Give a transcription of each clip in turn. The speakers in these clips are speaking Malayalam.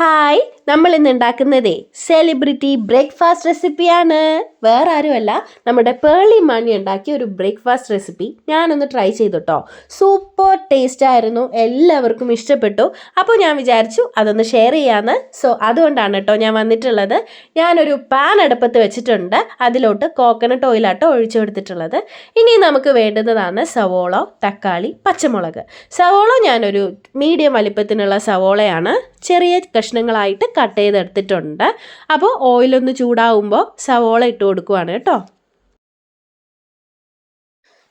ഹായ് നമ്മൾ ഇന്ന് ഉണ്ടാക്കുന്നതേ സെലിബ്രിറ്റി ബ്രേക്ക്ഫാസ്റ്റ് റെസിപ്പിയാണ്. വേറെ ആരുമല്ല നമ്മുടെ പേളി മണി ഉണ്ടാക്കിയ ഒരു ബ്രേക്ക്ഫാസ്റ്റ് റെസിപ്പി ഞാനൊന്ന് ട്രൈ ചെയ്തിട്ടോ. സൂപ്പർ ടേസ്റ്റ് ആയിരുന്നു എല്ലാവർക്കും ഇഷ്ടപ്പെട്ടു. അപ്പോൾ ഞാൻ വിചാരിച്ചു അതൊന്ന് ഷെയർ ചെയ്യാമെന്ന് സോ അതുകൊണ്ടാണ് കേട്ടോ ഞാൻ വന്നിട്ടുള്ളത്. ഞാനൊരു പാൻ അടുപ്പത്ത് വെച്ചിട്ടുണ്ട്. അതിലോട്ട് കോക്കനട്ട് ഓയിലാട്ടോ ഒഴിച്ചു കൊടുത്തിട്ടുള്ളത്. ഇനി നമുക്ക് വേണ്ടുന്നതാണ് സവോള തക്കാളി പച്ചമുളക്. സവോള ഞാനൊരു മീഡിയം വലിപ്പത്തിനുള്ള സവോളയാണ് ചെറിയ കഷ്ണങ്ങളായിട്ട് കട്ട് ചെയ്തെടുത്തിട്ടുണ്ട്. അപ്പോൾ ഓയിലൊന്ന് ചൂടാവുമ്പോൾ സവോള ഇട്ട് കൊടുക്കുവാണ് കേട്ടോ.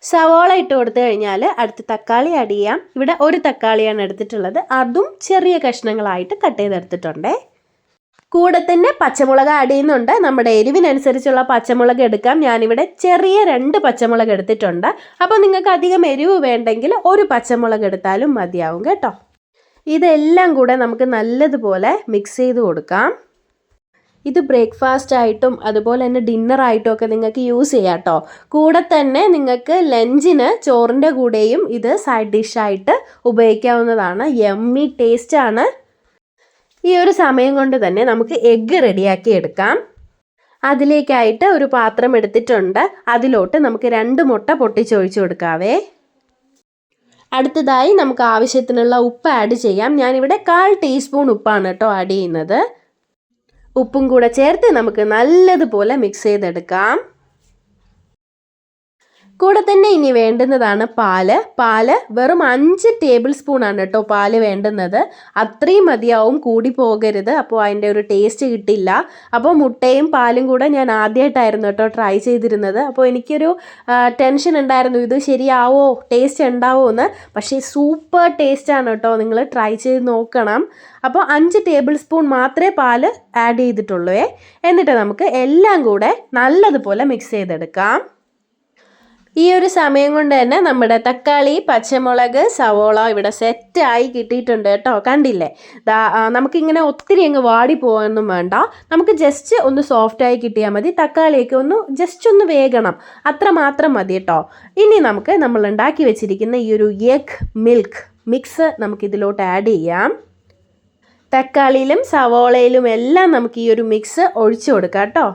സവോള ഇട്ട് കൊടുത്തു കഴിഞ്ഞാൽ അടുത്ത് തക്കാളി ആഡ് ചെയ്യാം. ഇവിടെ ഒരു തക്കാളിയാണ് എടുത്തിട്ടുള്ളത്. അതും ചെറിയ കഷ്ണങ്ങളായിട്ട് കട്ട് ചെയ്തെടുത്തിട്ടുണ്ടേ. കൂടെ തന്നെ പച്ചമുളക് ആഡ് ചെയ്യുന്നുണ്ട്. നമ്മുടെ എരിവിനനുസരിച്ചുള്ള പച്ചമുളക് എടുക്കാം. ഞാനിവിടെ ചെറിയ രണ്ട് പച്ചമുളക് എടുത്തിട്ടുണ്ട്. അപ്പോൾ നിങ്ങൾക്ക് അധികം എരിവ് വേണ്ടെങ്കിൽ ഒരു പച്ചമുളക് എടുത്താലും മതിയാവും കേട്ടോ. ഇതെല്ലാം കൂടെ നമുക്ക് നല്ലതുപോലെ മിക്സ് ചെയ്ത് കൊടുക്കാം. ഇത് ബ്രേക്ക്ഫാസ്റ്റ് ആയിട്ടും അതുപോലെ തന്നെ ഡിന്നർ ആയിട്ടും ഒക്കെ നിങ്ങൾക്ക് യൂസ് ചെയ്യാം കേട്ടോ കൂടെ തന്നെ നിങ്ങൾക്ക് ലഞ്ചിന് ചോറിന്റെ കൂടെയും ഇത് സൈഡ് ഡിഷായിട്ട് ഉപയോഗിക്കാവുന്നതാണ്. യമ്മി ടേസ്റ്റാണ് ഈ ഒരു സമയം കൊണ്ട് തന്നെ നമുക്ക് എഗ്ഗ് റെഡിയാക്കി എടുക്കാം. അതിലേക്കായിട്ട് ഒരു പാത്രം എടുത്തിട്ടുണ്ട്. അതിലോട്ട് നമുക്ക് രണ്ട് മുട്ട പൊട്ടിച്ചൊഴിച്ചു കൊടുക്കാവേ. അടുത്തതായി നമുക്ക് ആവശ്യത്തിനുള്ള ഉപ്പ് ആഡ് ചെയ്യാം. ഞാനിവിടെ കാൽ ടീസ്പൂൺ ഉപ്പാണ് കേട്ടോ ആഡ് ചെയ്യുന്നത്. ഉപ്പും കൂടെ ചേർത്ത് നമുക്ക് നല്ലതുപോലെ മിക്സ് ചെയ്തെടുക്കാം. കൂടെ തന്നെ ഇനി വേണ്ടുന്നതാണ് പാൽ. പാൽ വെറും അഞ്ച് ടേബിൾ സ്പൂൺ ആണ് കേട്ടോ പാൽ വേണ്ടുന്നത്. അത്രയും മതിയാവും കൂടി പോകരുത്. അപ്പോൾ അതിന്റെ ഒരു ടേസ്റ്റ് കിട്ടില്ല. അപ്പോൾ മുട്ടയും പാലും കൂടെ ഞാൻ ആദ്യമായിട്ടായിരുന്നു കേട്ടോ ട്രൈ ചെയ്തിരുന്നത്. അപ്പോൾ എനിക്കൊരു ടെൻഷൻ ഉണ്ടായിരുന്നു. ഇത് ശരിയാവോ? ടേസ്റ്റ് ഉണ്ടാവോ എന്ന്. പക്ഷേ സൂപ്പർ ടേസ്റ്റ് ആണ് കേട്ടോ. നിങ്ങൾ ട്രൈ ചെയ്ത് നോക്കണം. അപ്പോൾ അഞ്ച് ടേബിൾ സ്പൂൺ മാത്രമേ പാൽ ആഡ് ചെയ്തിട്ടുള്ളൂ. എന്നിട്ട് നമുക്ക് എല്ലാം കൂടെ നല്ലതുപോലെ മിക്സ് ചെയ്തെടുക്കാം. ഈ ഒരു സമയം കൊണ്ട് തന്നെ നമ്മുടെ തക്കാളി പച്ചമുളക് സവോള ഇവിടെ സെറ്റായി കിട്ടിയിട്ടുണ്ട് കേട്ടോ. കണ്ടില്ലേ? നമുക്കിങ്ങനെ ഒത്തിരി അങ്ങ് വാടി പോകാനൊന്നും വേണ്ട. നമുക്ക് ജസ്റ്റ് ഒന്ന് സോഫ്റ്റായി കിട്ടിയാൽ മതി. തക്കാളിയൊക്കെ ഒന്ന് ജസ്റ്റ് ഒന്ന് വേഗണം അത്ര മാത്രം മതി കേട്ടോ. ഇനി നമുക്ക് നമ്മൾ ഉണ്ടാക്കി വെച്ചിരിക്കുന്ന ഈ ഒരു എഗ് മിൽക്ക് മിക്സ് നമുക്കിതിലോട്ട് ആഡ് ചെയ്യാം. തക്കാളിയിലും സവോളയിലും എല്ലാം നമുക്ക് ഈ ഒരു മിക്സ് ഒഴിച്ചു കൊടുക്കാം കേട്ടോ.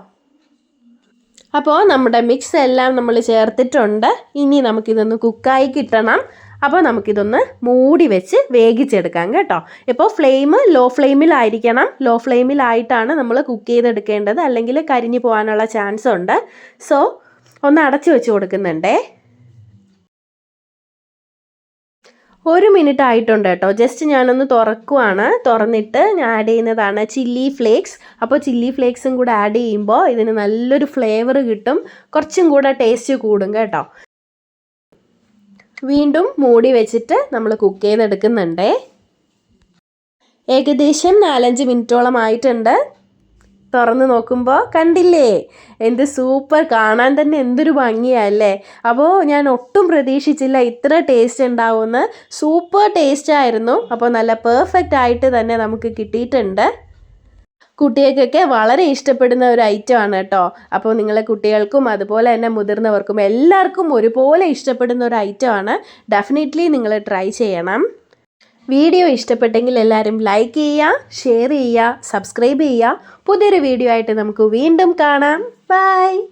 അപ്പോൾ നമ്മുടെ മിക്സ് എല്ലാം നമ്മൾ ചേർത്തിട്ടുണ്ട്. ഇനി നമുക്കിതൊന്ന് കുക്കായി കിട്ടണം. അപ്പോൾ നമുക്കിതൊന്ന് മൂടി വെച്ച് വേഗിച്ചെടുക്കാം കേട്ടോ. ഇപ്പോൾ ഫ്ലെയിം ലോ ഫ്ലെയിമിലായിരിക്കണം ലോ ഫ്ലെയിമിലായിട്ടാണ് നമ്മൾ കുക്ക് ചെയ്തെടുക്കേണ്ടത്. അല്ലെങ്കിൽ കരിഞ്ഞു പോകാനുള്ള ചാൻസ് ഉണ്ട്. സോ ഒന്ന് അടച്ചു വെച്ച് കൊടുക്കുന്നുണ്ടേ. ഒരു മിനിറ്റ് ആയിട്ടുണ്ട് കേട്ടോ. ജസ്റ്റ് ഞാനൊന്ന് തുറക്കുവാണ്. തുറന്നിട്ട് ഞാൻ ആഡ് ചെയ്യുന്നതാണ് ചില്ലി ഫ്ലേക്സ് അപ്പോൾ ചില്ലി ഫ്ലേക്സും കൂടെ ആഡ് ചെയ്യുമ്പോൾ ഇതിന് നല്ലൊരു ഫ്ലേവർ കിട്ടും. കുറച്ചും കൂടെ ടേസ്റ്റ് കൂടും കേട്ടോ. വീണ്ടും മൂടി വെച്ചിട്ട് നമ്മൾ കുക്ക് ചെയ്തെടുക്കുന്നുണ്ടേ. ഏകദേശം നാലഞ്ച് മിനിറ്റോളം ആയിട്ടുണ്ട്. തുറന്ന് നോക്കുമ്പോൾ കണ്ടില്ലേ? എന്ത് സൂപ്പർ കാണാൻ തന്നെ എന്തൊരു ഭംഗിയല്ലേ? അപ്പോൾ ഞാൻ ഒട്ടും പ്രതീക്ഷിച്ചില്ല ഇത്ര ടേസ്റ്റ് ഉണ്ടാവുമെന്ന്. സൂപ്പർ ടേസ്റ്റ് ആയിരുന്നു. അപ്പോൾ നല്ല പെർഫെക്റ്റ് ആയിട്ട് തന്നെ നമുക്ക് കിട്ടിയിട്ടുണ്ട്. കുട്ടികൾക്കൊക്കെ വളരെ ഇഷ്ടപ്പെടുന്ന ഒരു ഐറ്റം ആണ് കേട്ടോ. അപ്പോൾ നിങ്ങളെ കുട്ടികൾക്കും അതുപോലെ തന്നെ മുതിർന്നവർക്കും എല്ലാവർക്കും ഒരുപോലെ ഇഷ്ടപ്പെടുന്ന ഒരു ഐറ്റം ആണ്. ഡെഫിനറ്റ്ലി നിങ്ങൾ ട്രൈ ചെയ്യണം. വീഡിയോ ഇഷ്ടപ്പെട്ടെങ്കിൽ എല്ലാവരും ലൈക്ക് ചെയ്യുക ഷെയർ ചെയ്യുക സബ്സ്ക്രൈബ് ചെയ്യുക. പുതിയൊരു വീഡിയോ ആയിട്ട് നമുക്ക് വീണ്ടും കാണാം. ബൈ